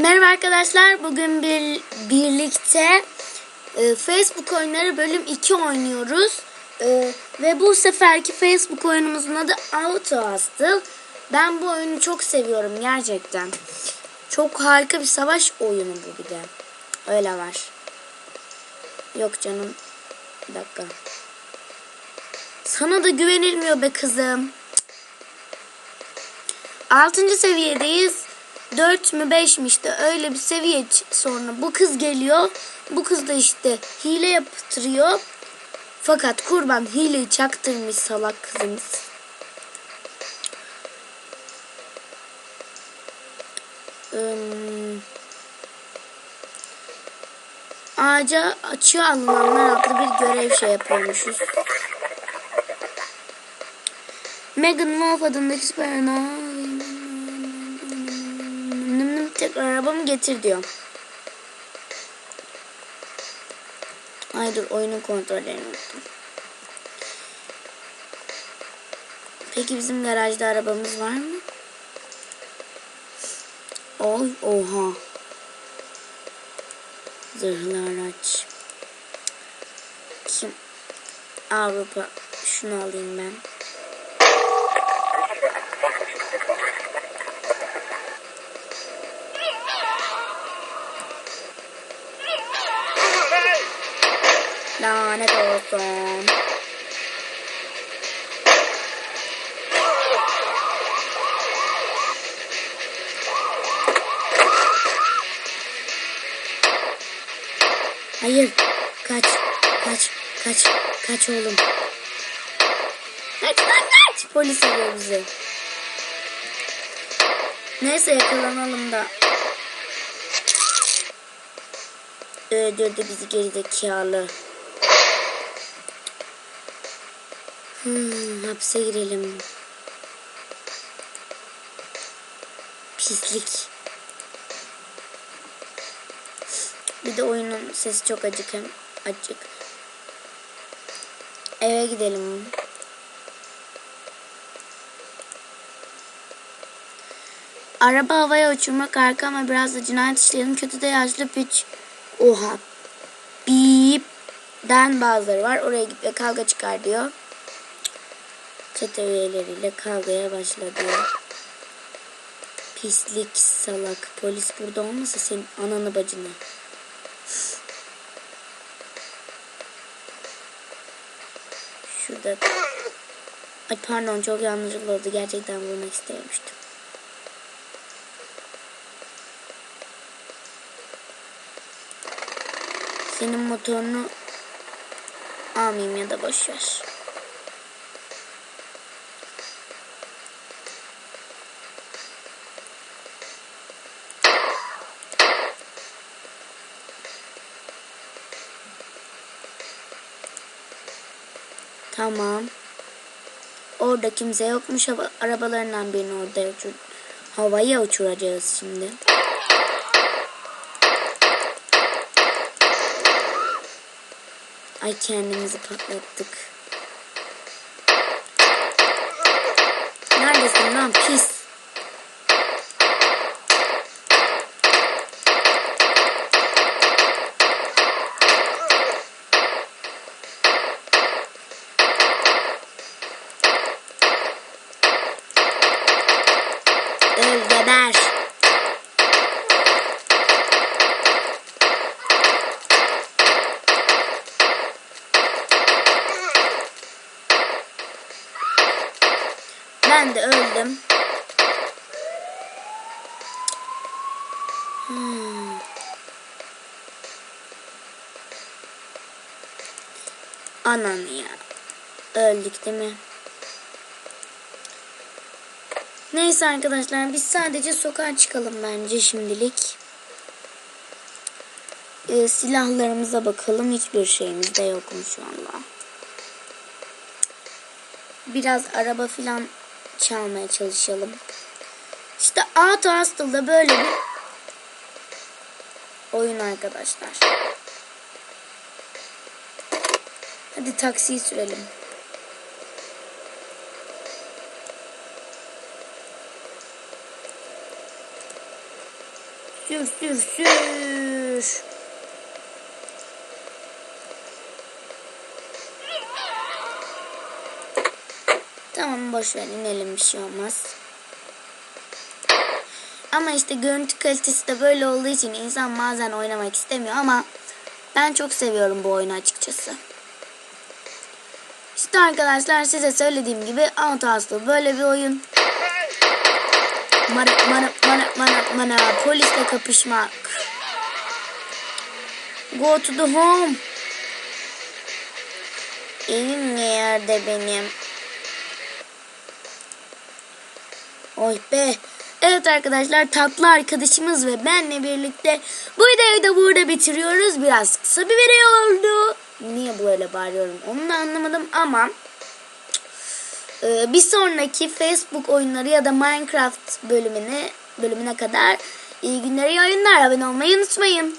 Merhaba arkadaşlar. Bugün bir, birlikte e, Facebook oyunları bölüm 2 oynuyoruz. E, ve bu seferki Facebook oyunumuzun adı Auto Hustle. Ben bu oyunu çok seviyorum gerçekten. Çok harika bir savaş oyunu bu bir de. Öyle var. Yok canım. Bir dakika. Sana da güvenilmiyor be kızım. 6. seviyedeyiz. 4 mü 5 mi işte öyle bir seviye sonra bu kız geliyor. Bu kız da işte hile yaptırıyor. Fakat kurban hileyi çaktırmış salak kızımız. Im, ağaca açığa alınanlar adlı bir görev şey yapıyormuşuz. Megan Wolf adındaki süper tekrar arabamı getir diyor. Ay dur oyunun kontrollerini unuttum. Peki bizim garajda arabamız var mı? Oy oha. Zırhlı araç. Kim? Avrupa. Şunu alayım ben. Lanet olsun. Hayır. Kaç. Kaç. Kaç. Kaç oğlum. Kaç kaç kaç. Polis arıyor bizi. Neyse yakalanalım da. Öldürdü bizi gerizekalı. Hmm, hapse girelim. Pislik. Bir de oyunun sesi çok acık hem acık. Eve gidelim. Araba havaya uçurmak harika ama biraz da cinayet işleyelim. Kötü de yaşlı piç. Oha. Bip'den bazıları var. Oraya git kavga çıkar diyor. Çete üyeleriyle kavgaya başladı. Pislik salak. Polis burada olmasa senin ananı bacını. Şurada. Ay pardon çok yanlışlıkla oldu. Gerçekten vurmak istememiştim. Senin motorunu almayayım ya da boş Tamam. Orada kimse yokmuş. Arabalarından birini orada uçur, havaya uçuracağız şimdi. Ay kendimizi patlattık. Neredesin lan pis? Ben de öldüm. Hmm. Ananı ya. Öldük değil mi? Neyse arkadaşlar biz sadece sokağa çıkalım bence şimdilik. Ee, silahlarımıza bakalım. Hiçbir şeyimiz de yokmuş valla. Biraz araba filan çalmaya çalışalım. İşte Auto Hustle'da böyle bir oyun arkadaşlar. Hadi taksiyi sürelim. sür sür sür. Tamam boş ver inelim bir şey olmaz. Ama işte görüntü kalitesi de böyle olduğu için insan bazen oynamak istemiyor ama ben çok seviyorum bu oyunu açıkçası. İşte arkadaşlar size söylediğim gibi Outlast'lı böyle bir oyun. Mana mana mana mana mana polisle kapışmak. Go to the home. Evim nerede benim? Oy be. Evet arkadaşlar tatlı arkadaşımız ve benle birlikte bu videoyu da burada bitiriyoruz. Biraz kısa bir video oldu. Niye böyle bağırıyorum onu da anlamadım ama e, bir sonraki Facebook oyunları ya da Minecraft bölümüne bölümüne kadar iyi günler iyi oyunlar abone olmayı unutmayın.